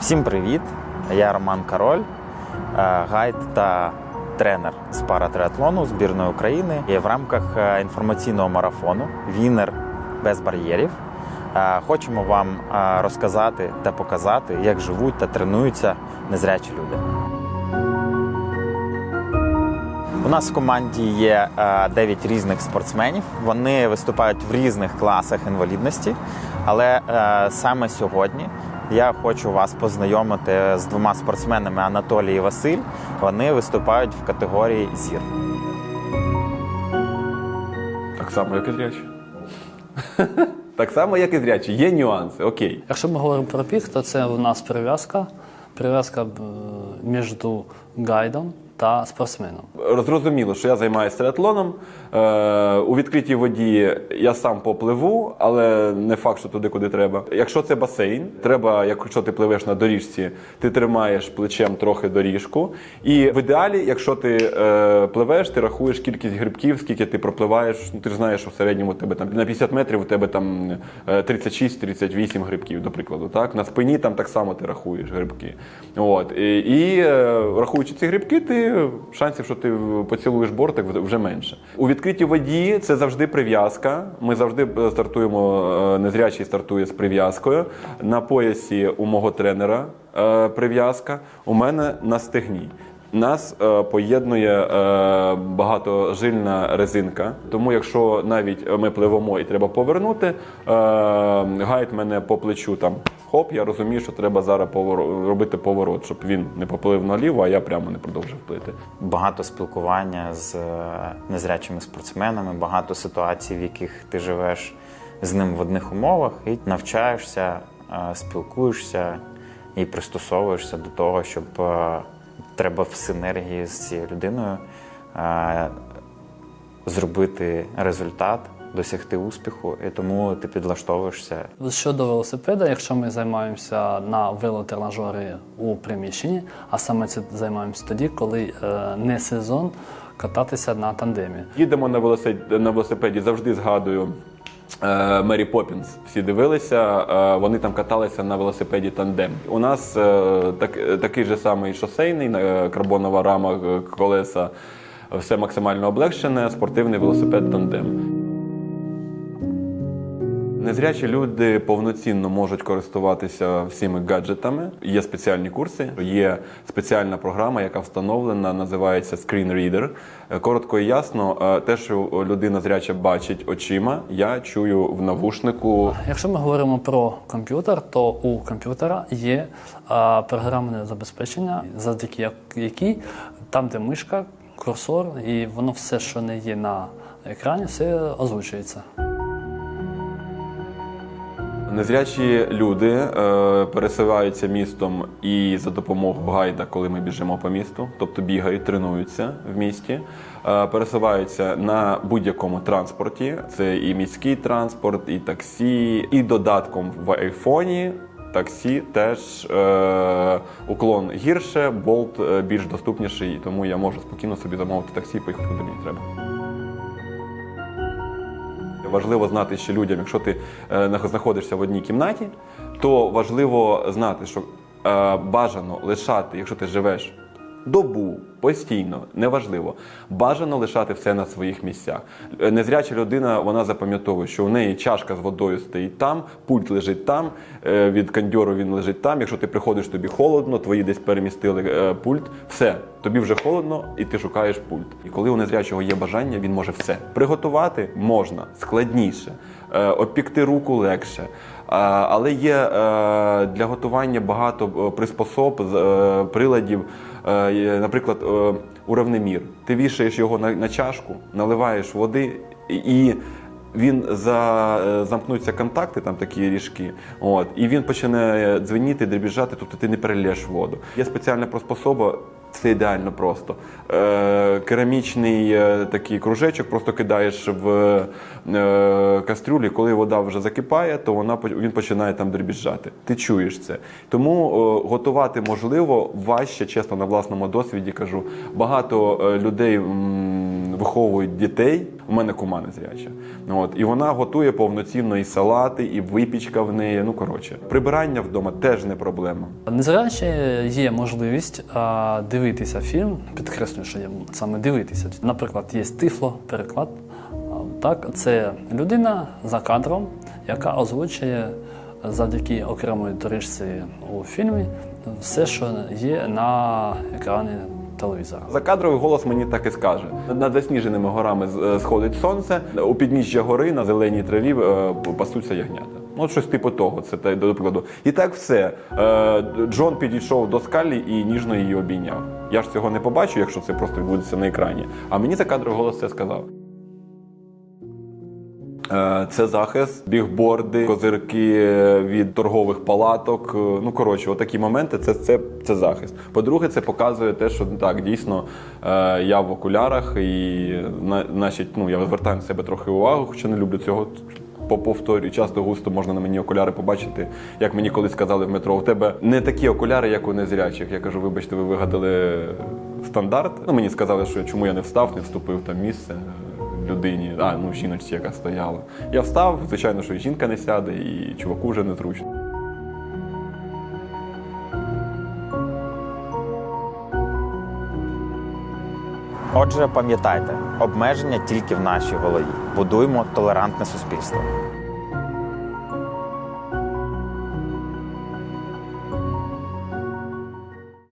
Всім привіт! Я Роман Король, е, гайд та тренер з паратриатлону збірної України. І в рамках е, інформаційного марафону Вінер без бар'єрів е, хочемо вам розказати та показати, як живуть та тренуються незрячі люди. У нас в команді є е, 9 різних спортсменів. Вони виступають в різних класах інвалідності. Але саме сьогодні я хочу вас познайомити з двома спортсменами Анатолій і Василь. Вони виступають в категорії зір. Так само, як і зрячі. так само, як і зрячі. Є нюанси, окей. Якщо ми говоримо про пік, то це у нас прив'язка. Прив'язка е, між гайдом та спортсменом. Зрозуміло, що я займаюся триатлоном. Е, у відкритій воді я сам попливу, але не факт, що туди, куди треба. Якщо це басейн, треба, якщо ти пливеш на доріжці, ти тримаєш плечем трохи доріжку. І в ідеалі, якщо ти е, пливеш, ти рахуєш кількість грибків, скільки ти пропливаєш. Ну, ти ж знаєш, що в середньому у тебе там на 50 метрів у тебе там е, 36-38 грибків, до прикладу. Так? На спині там так само ти рахуєш грибки. От. І, і е, рахуючи ці грибки, ти шансів, що ти поцілуєш бортик, вже менше. У відкритій воді це завжди прив'язка. Ми завжди е, стартуємо, е, незрячий стартує з прив'язкою. На поясі у мого тренера е, прив'язка, у мене на стегні. Нас е, поєднує е, багатожильна резинка. Тому, якщо навіть ми пливемо і треба повернути, е, гайд мене по плечу там хоп, я розумію, що треба зараз робити поворот, щоб він не поплив наліво, а я прямо не продовжив плити. Багато спілкування з е, незрячими спортсменами, багато ситуацій, в яких ти живеш з ним в одних умовах і навчаєшся, е, спілкуєшся і пристосовуєшся до того, щоб е, треба в синергії з цією людиною е, зробити результат, досягти успіху, і тому ти підлаштовуєшся Щодо велосипеда, якщо ми займаємося на велотренажері у приміщенні, а саме це займаємося тоді, коли е, не сезон кататися на тандемі. Їдемо на велосипеді, на велосипеді завжди згадую. Е, Мері Поппінс всі дивилися, е, вони там каталися на велосипеді тандем. У нас е, так, такий же самий шосейний, карбонова рама, колеса, все максимально облегшене, спортивний велосипед тандем. Незрячі люди повноцінно можуть користуватися всіми гаджетами. Є спеціальні курси, є спеціальна програма, яка встановлена, називається Screen Reader. Е, Коротко і ясно, е, те, що людина зряча бачить очима, я чую в навушнику. Якщо ми говоримо про комп'ютер, то у комп'ютера є програмне забезпечення, завдяки якій там, де мишка, курсор, і воно все, що не є на екрані, все озвучується. Незрячі люди е, пересуваються містом і за допомогою гайда, коли ми біжимо по місту, тобто бігають, тренуються в місті, е, пересуваються на будь-якому транспорті. Це і міський транспорт, і таксі, і додатком в айфоні. Таксі теж е, уклон гірше, болт е, більш доступніший, тому я можу спокійно собі замовити таксі поїхати куди мені треба. Важливо знати ще людям, якщо ти е, знаходишся в одній кімнаті, то важливо знати, що е, бажано лишати, якщо ти живеш добу, постійно, неважливо, бажано лишати все на своїх місцях. Е, Незряча людина вона запам'ятовує, що у неї чашка з водою стоїть там, пульт лежить там, е, від кондьору він лежить там. Якщо ти приходиш, тобі холодно, твої десь перемістили е, пульт, все, тобі вже холодно, і ти шукаєш пульт. І коли у незрячого є бажання, він може все. Приготувати можна складніше, обпікти руку легше. Але є е, для готування багато е, приспособ, е, приладів. Наприклад, уравнемір. Ти вішаєш його на чашку, наливаєш води і. Він за, е, замкнуться контакти, там такі ріжки, от, і він почне дзвеніти, дребіжати, тобто ти не перельєш воду. Є спеціальна приспособа, це ідеально просто. Е, керамічний е, такий кружечок просто кидаєш в е, кастрюлю, коли вода вже закипає, то вона він починає там дребіжати. Ти чуєш це. Тому е, готувати можливо важче, чесно, на власному досвіді кажу. Багато е, людей м, виховують дітей. У мене кума незряча. Ну, От, і вона готує повноцінно і салати, і випічка в неї. Ну коротше, прибирання вдома теж не проблема. Незрячі є можливість дивитися фільм, підкреслюю, що є саме дивитися. Наприклад, є тифло, переклад. Так, це людина за кадром, яка озвучує завдяки окремої доріжці у фільмі все, що є на екрані телевізора. Закадровий голос мені так і скаже: над засніженими горами е, сходить сонце, у підніжжя гори на зеленій траві е, пасуться ягнята. Ну, щось типу того, це та до прикладу. І так все. Е, Джон підійшов до скалі і ніжно її обійняв. Я ж цього не побачу, якщо це просто відбудеться на екрані. А мені закадровий голос це сказав. Е, Це захист, бігборди, козирки е, від торгових палаток. Е, Ну коротше, отакі моменти це, це, це захист. По-друге, це показує те, що так дійсно я в окулярах і значить, ну, я звертаю на себе трохи увагу, хоча не люблю цього. По повторюю, часто густо можна на мені окуляри побачити. Як мені колись сказали в метро, у тебе не такі окуляри, як у незрячих. Я кажу, вибачте, ви вигадали стандарт. Ну мені сказали, що чому я не встав, не вступив там місце людині, а ну жіночці, яка стояла. Я встав, звичайно, що жінка не сяде, і чуваку вже не зручно. Отже, пам'ятайте, обмеження тільки в нашій голові. Будуємо толерантне суспільство.